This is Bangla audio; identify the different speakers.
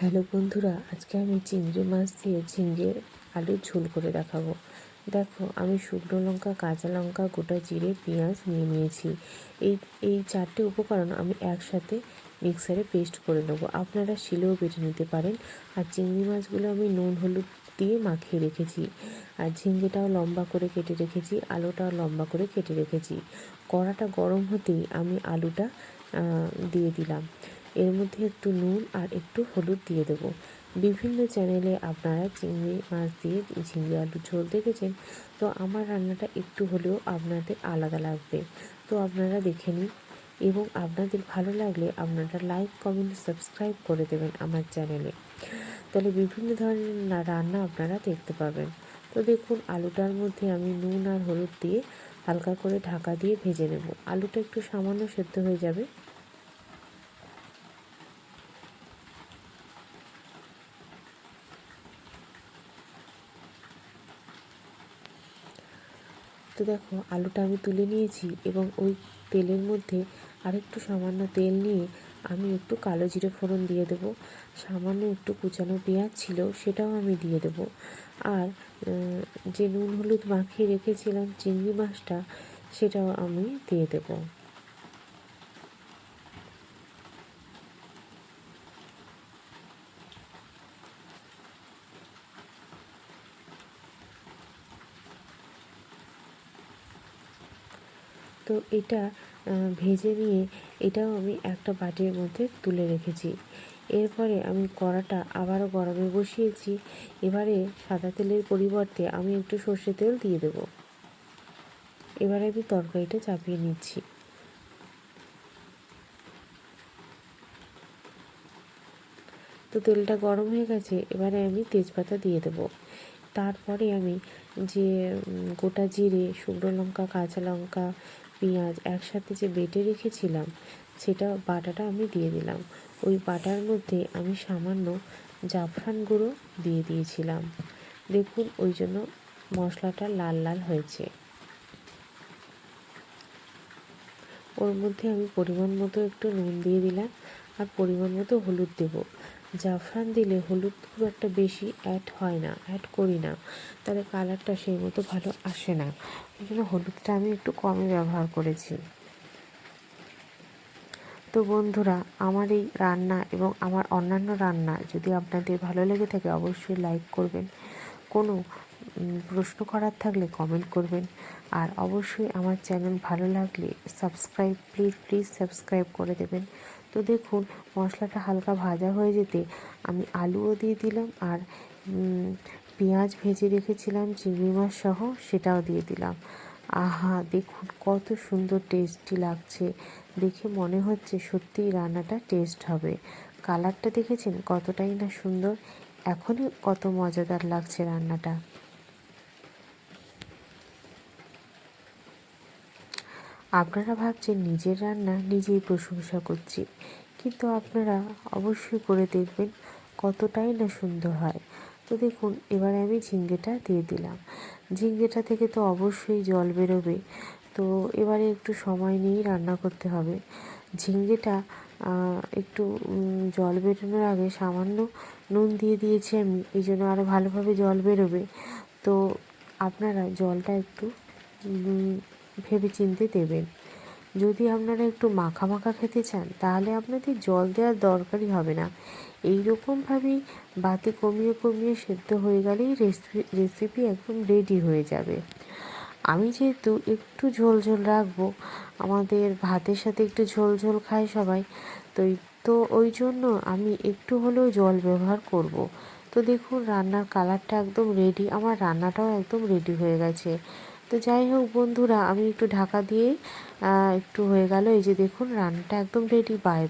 Speaker 1: হ্যালো বন্ধুরা, আজকে আমি চিংড়ি মাছ দিয়ে ঝিঙ্গে আলুর ঝোল করে দেখাবো। দেখো, আমি শুকনো লঙ্কা, কাঁচা লঙ্কা, গোটা জিরে, পেঁয়াজ নিয়ে নিয়েছি। এই এই চারটে উপকরণ আমি একসাথে মিক্সারে পেস্ট করে নেব। আপনারা শিলেও বেটে নিতে পারেন। আর চিংড়ি মাছগুলো আমি নুন, হলুদ দিয়ে মাখিয়ে রেখেছি। আর ঝিঙ্গেটাও লম্বা করে কেটে রেখেছি, আলুটাও লম্বা করে কেটে রেখেছি। কড়াটা গরম হতেই আমি আলুটা দিয়ে দিলাম। এর মধ্যে একটু নুন আর একটু হলুদ দিয়ে দেবো। বিভিন্ন চ্যানেলে আপনারা চিংড়ি, মাছ দিয়ে ঝিঙ্গে আলু ঝোল দেখেছেন। তো আমার রান্নাটা একটু হলেও আপনাদের আলাদা লাগবে। তো আপনারা দেখে নিন এবং আপনাদের ভালো লাগলে আপনারা লাইক, কমেন্ট, সাবস্ক্রাইব করে দেবেন আমার চ্যানেলে। তাহলে বিভিন্ন ধরনের রান্না আপনারা দেখতে পাবেন। তো দেখুন, আলুটার মধ্যে আমি নুন আর হলুদ দিয়ে হালকা করে ঢাকা দিয়ে ভেজে নেব। আলুটা একটু সামান্য সেদ্ধ হয়ে যাবে। তো দেখো, আলুটা আমি তুলে নিয়েছি এবং ওই তেলের মধ্যে আরেকটু সামান্য তেল নিয়ে আমি একটু কালো জিরে ফোড়ন দিয়ে দেবো। সামান্য একটু কুচানো পেঁয়াজ ছিল, সেটাও আমি দিয়ে দেবো। আর যে নুন হলুদ মাখিয়ে রেখেছিলাম চিংড়ি মাছটা, সেটাও আমি দিয়ে দেবো। তো এটা ভেজে নিয়ে এটাও আমি একটা বাটির মধ্যে তুলে রেখেছি। এরপরে আমি কড়াটা আবারও গরমে বসিয়েছি। এবারে সাদা তেলের পরিবর্তে আমি একটু সর্ষে তেল দিয়ে দেব। এবারে আমি তরকারিটা চাপিয়ে নিচ্ছি। তো তেলটা গরম হয়ে গেছে, এবারে আমি তেজপাতা দিয়ে দেবো। তারপরে আমি যে গোটা জিরে, শুকনো লঙ্কা, কাঁচা লঙ্কা পেঁয়াজ একসাথে যে বেটে রেখেছিলাম, সেটা বাটাটা আমি দিয়ে দিলাম। ওই বাটার মধ্যে আমি সামান্য জাফরান গুঁড়ো দিয়ে দিয়েছিলাম। দেখুন, ওই জন্য মশলাটা লাল লাল হয়েছে। ওর মধ্যে আমি পরিমাণ মতো একটু নুন দিয়ে দিলাম, আর পরিমাণ মতো হলুদ দেবো। জাফরান দিলে হলুদ খুব একটা বেশি অ্যাড হয় না অ্যাড করি না। তাহলে কালারটা সেই মতো ভালো আসে না। ওই জন্য হলুদটা আমি একটু কমই ব্যবহার করেছি। তো বন্ধুরা, আমার এই রান্না এবং আমার অন্যান্য রান্না যদি আপনাদের ভালো লেগে থাকে, অবশ্যই লাইক করবেন। কোনো প্রশ্ন করার থাকলে কমেন্ট করবেন। আর অবশ্যই আমার চ্যানেল ভালো লাগলে সাবস্ক্রাইব প্লিজ প্লিজ সাবস্ক্রাইব করে দেবেন। তো দেখুন, মশলাটা হালকা ভাজা হয়ে যেতে আমি আলুও দিয়ে দিলাম আর পেঁয়াজ ভেজে রেখেছিলাম, চিংড়ি মাছ সহ সেটাও দিয়ে দিলাম। আহা, দেখুন কত সুন্দর টেস্টি লাগছে। দেখে মনে হচ্ছে সত্যিই রান্নাটা টেস্ট হবে। কালারটা দেখেছেন কতটাই না সুন্দর? এখনই কত মজাদার লাগছে রান্নাটা। আপনারা ভাবছেন নিজের রান্না নিজেই প্রশংসা করছি। কিন্তু আপনারা অবশ্যই করে দেখবেন কতটাই না সুন্দর হয়। তো দেখুন, এবারে আমি ঝিঙ্গেটা দিয়ে দিলাম। ঝিঙ্গেটা থেকে তো অবশ্যই জল বেরোবে। তো এবারে একটু সময় নিয়েই রান্না করতে হবে। ঝিঙ্গেটা একটু জল বেরোনোর আগে সামান্য নুন দিয়ে দিয়েছি আমি। এই জন্য আরও ভালোভাবে জল বেরোবে। তো আপনারা জলটা একটু ভেবে চিনতে দেবেন। যদি আপনারা একটু মাখা মাখা খেতে চান, তাহলে আপনাদের জল দেওয়ার দরকারই হবে না। এই রকমভাবেই বাতি কমিয়ে কমিয়ে সেদ্ধ হয়ে গেলেই রেসিপি রেসিপি একদম রেডি হয়ে যাবে। আমি যেহেতু একটু ঝোল ঝোল রাখব, আমাদের ভাতের সাথে একটু ঝোল ঝোল খায় সবাই, তো তো ওই জন্য আমি একটু হলেও জল ব্যবহার করব। তো দেখুন, রান্নার কালারটা একদম রেডি, আমার রান্নাটাও একদম রেডি হয়ে গেছে। তো যাই হোক বন্ধুরা, আমি একটু ঢাকা দিয়ে একটু হয়ে গেল। এই যে দেখুন রান্নাটা একদম রেডি বাই